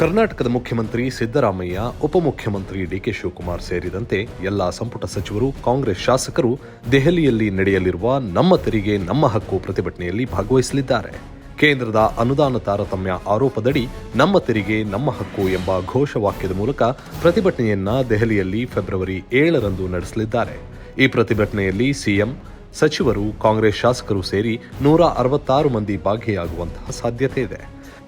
ಕರ್ನಾಟಕದ ಮುಖ್ಯಮಂತ್ರಿ ಸಿದ್ದರಾಮಯ್ಯ, ಉಪಮುಖ್ಯಮಂತ್ರಿ ಡಿಕೆ ಶಿವಕುಮಾರ್ ಸೇರಿದಂತೆ ಎಲ್ಲ ಸಂಪುಟ ಸಚಿವರು, ಕಾಂಗ್ರೆಸ್ ಶಾಸಕರು ದೆಹಲಿಯಲ್ಲಿ ನಡೆಯಲಿರುವ ನಮ್ಮ ತೆರಿಗೆ, ನಮ್ಮ ಹಕ್ಕು ಪ್ರತಿಭಟನೆಯಲ್ಲಿ ಭಾಗವಹಿಸಲಿದ್ದಾರೆ. ಕೇಂದ್ರದ ಅನುದಾನ ತಾರತಮ್ಯ ಆರೋಪದಡಿ ನಮ್ಮ ತೆರಿಗೆ, ನಮ್ಮ ಹಕ್ಕು ಎಂಬ ಘೋಷವಾಕ್ಯದ ಮೂಲಕ ಪ್ರತಿಭಟನೆಯನ್ನ ದೆಹಲಿಯಲ್ಲಿ ಫೆಬ್ರವರಿ ಏಳರಂದು ನಡೆಸಲಿದ್ದಾರೆ. ಈ ಪ್ರತಿಭಟನೆಯಲ್ಲಿ ಸಿಎಂ, ಸಚಿವರು, ಕಾಂಗ್ರೆಸ್ ಶಾಸಕರು ಸೇರಿ ನೂರ ಅರವತ್ತಾರು ಮಂದಿ ಭಾಗಿಯಾಗುವಂತಹ ಸಾಧ್ಯತೆ ಇದೆ.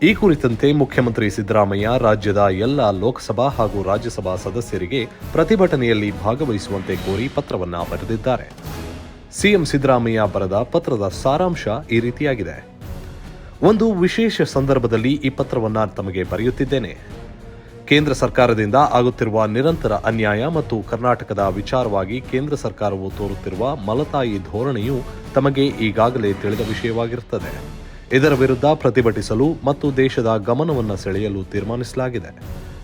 ಈ ಕುರಿತಂತೆ ಮುಖ್ಯಮಂತ್ರಿ ಸಿದ್ದರಾಮಯ್ಯ ರಾಜ್ಯದ ಎಲ್ಲ ಲೋಕಸಭಾ ಹಾಗೂ ರಾಜ್ಯಸಭಾ ಸದಸ್ಯರಿಗೆ ಪ್ರತಿಭಟನೆಯಲ್ಲಿ ಭಾಗವಹಿಸುವಂತೆ ಕೋರಿ ಪತ್ರವನ್ನ ಬರೆದಿದ್ದಾರೆ. ಸಿಎಂ ಸಿದ್ದರಾಮಯ್ಯ ಬರೆದ ಪತ್ರದ ಸಾರಾಂಶ ಈ ರೀತಿಯಾಗಿದೆ. ಒಂದು ವಿಶೇಷ ಸಂದರ್ಭದಲ್ಲಿ ಈ ಪತ್ರವನ್ನ ತಮಗೆ ಬರೆಯುತ್ತಿದ್ದೇನೆ. ಕೇಂದ್ರ ಸರ್ಕಾರದಿಂದ ಆಗುತ್ತಿರುವ ನಿರಂತರ ಅನ್ಯಾಯ ಮತ್ತು ಕರ್ನಾಟಕದ ವಿಚಾರವಾಗಿ ಕೇಂದ್ರ ಸರ್ಕಾರವು ತೋರುತ್ತಿರುವ ಮಲತಾಯಿ ಧೋರಣೆಯು ತಮಗೆ ಈಗಾಗಲೇ ತಿಳಿದ ವಿಷಯವಾಗಿರುತ್ತದೆ. ಇದರ ವಿರುದ್ಧ ಪ್ರತಿಭಟಿಸಲು ಮತ್ತು ದೇಶದ ಗಮನವನ್ನು ಸೆಳೆಯಲು ತೀರ್ಮಾನಿಸಲಾಗಿದೆ.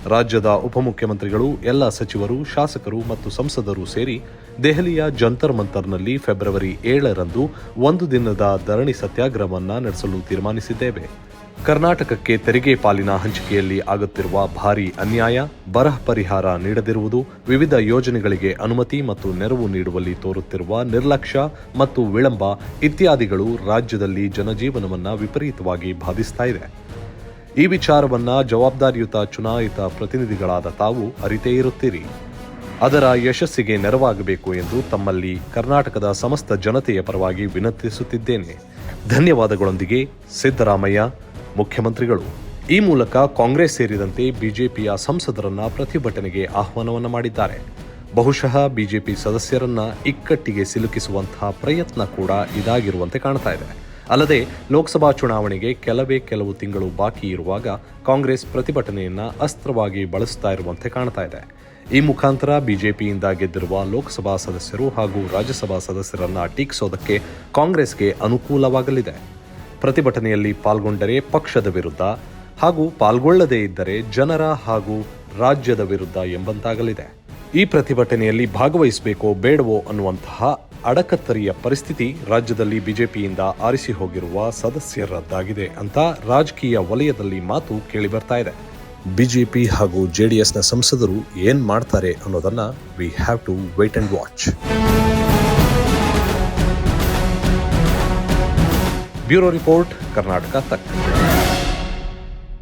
ರಾಜ್ಯದ ಉಪಮುಖ್ಯಮಂತ್ರಿಗಳು, ಎಲ್ಲ ಸಚಿವರು, ಶಾಸಕರು ಮತ್ತು ಸಂಸದರು ಸೇರಿ ದೆಹಲಿಯ ಜಂತರ್ ಮಂತರ್ನಲ್ಲಿ ಫೆಬ್ರವರಿ ಏಳರಂದು ಒಂದು ದಿನದ ಧರಣಿ ಸತ್ಯಾಗ್ರಹವನ್ನು ನಡೆಸಲು ತೀರ್ಮಾನಿಸಿದ್ದೇವೆ. ಕರ್ನಾಟಕಕ್ಕೆ ತೆರಿಗೆ ಪಾಲಿನ ಹಂಚಿಕೆಯಲ್ಲಿ ಆಗುತ್ತಿರುವ ಭಾರಿ ಅನ್ಯಾಯ, ಬರಹ ಪರಿಹಾರ ನೀಡದಿರುವುದು, ವಿವಿಧ ಯೋಜನೆಗಳಿಗೆ ಅನುಮತಿ ಮತ್ತು ನೆರವು ನೀಡುವಲ್ಲಿ ತೋರುತ್ತಿರುವ ನಿರ್ಲಕ್ಷ್ಯ ಮತ್ತು ವಿಳಂಬ ಇತ್ಯಾದಿಗಳು ರಾಜ್ಯದಲ್ಲಿ ಜನಜೀವನವನ್ನು ವಿಪರೀತವಾಗಿ ಬಾಧಿಸ್ತಾ ಇದೆ. ಈ ವಿಚಾರವನ್ನ ಜವಾಬ್ದಾರಿಯುತ ಚುನಾಯಿತ ಪ್ರತಿನಿಧಿಗಳಾದ ತಾವು ಅರಿತೇ ಇರುತ್ತೀರಿ. ಅದರ ಯಶಸ್ಸಿಗೆ ನೆರವಾಗಬೇಕು ಎಂದು ತಮ್ಮಲ್ಲಿ ಕರ್ನಾಟಕದ ಸಮಸ್ತ ಜನತೆಯ ಪರವಾಗಿ ವಿನಂತಿಸುತ್ತಿದ್ದೇನೆ. ಧನ್ಯವಾದಗಳೊಂದಿಗೆ ಸಿದ್ದರಾಮಯ್ಯ, ಮುಖ್ಯಮಂತ್ರಿಗಳು. ಈ ಮೂಲಕ ಕಾಂಗ್ರೆಸ್ ಸೇರಿದಂತೆ ಬಿಜೆಪಿಯ ಸಂಸದರನ್ನ ಪ್ರತಿಭಟನೆಗೆ ಆಹ್ವಾನವನ್ನ ಮಾಡಿದ್ದಾರೆ. ಬಹುಶಃ ಬಿಜೆಪಿ ಸದಸ್ಯರನ್ನ ಇಕ್ಕಟ್ಟಿಗೆ ಸಿಲುಕಿಸುವಂತಹ ಪ್ರಯತ್ನ ಕೂಡ ಇದಾಗಿರುವಂತೆ ಕಾಣ್ತಾ ಇದೆ. ಅಲ್ಲದೆ ಲೋಕಸಭಾ ಚುನಾವಣೆಗೆ ಕೆಲವೇ ಕೆಲವು ತಿಂಗಳು ಬಾಕಿ ಇರುವಾಗ ಕಾಂಗ್ರೆಸ್ ಪ್ರತಿಭಟನೆಯನ್ನ ಅಸ್ತ್ರವಾಗಿ ಬಳಸುತ್ತಾ ಇರುವಂತೆ ಕಾಣ್ತಾ ಇದೆ. ಈ ಮುಖಾಂತರ ಬಿಜೆಪಿಯಿಂದ ಗೆದ್ದಿರುವ ಲೋಕಸಭಾ ಸದಸ್ಯರು ಹಾಗೂ ರಾಜ್ಯಸಭಾ ಸದಸ್ಯರನ್ನ ಟೀಕಿಸೋದಕ್ಕೆ ಕಾಂಗ್ರೆಸ್ಗೆ ಅನುಕೂಲವಾಗಲಿದೆ. ಪ್ರತಿಭಟನೆಯಲ್ಲಿ ಪಾಲ್ಗೊಂಡರೆ ಪಕ್ಷದ ವಿರುದ್ಧ ಹಾಗೂ ಪಾಲ್ಗೊಳ್ಳದೇ ಇದ್ದರೆ ಜನರ ಹಾಗೂ ರಾಜ್ಯದ ವಿರುದ್ಧ ಎಂಬಂತಾಗಲಿದೆ. ಈ ಪ್ರತಿಭಟನೆಯಲ್ಲಿ ಭಾಗವಹಿಸಬೇಕೋ ಬೇಡವೋ ಅನ್ನುವಂತಹ ಅಡಕತ್ತರಿಯ ಪರಿಸ್ಥಿತಿ ರಾಜ್ಯದಲ್ಲಿ ಬಿಜೆಪಿಯಿಂದ ಆರಿಸಿ ಹೋಗಿರುವ ಸದಸ್ಯರದ್ದಾಗಿದೆ ಅಂತ ರಾಜಕೀಯ ವಲಯದಲ್ಲಿ ಮಾತು ಕೇಳಿ ಬರ್ತಾ ಇದೆ. ಬಿಜೆಪಿ ಹಾಗೂ ಜೆಡಿಎಸ್ನ ಸಂಸದರು ಏನ್ ಮಾಡ್ತಾರೆ ಅನ್ನೋದನ್ನ we have to wait and watch bureau report, Karnataka Tak.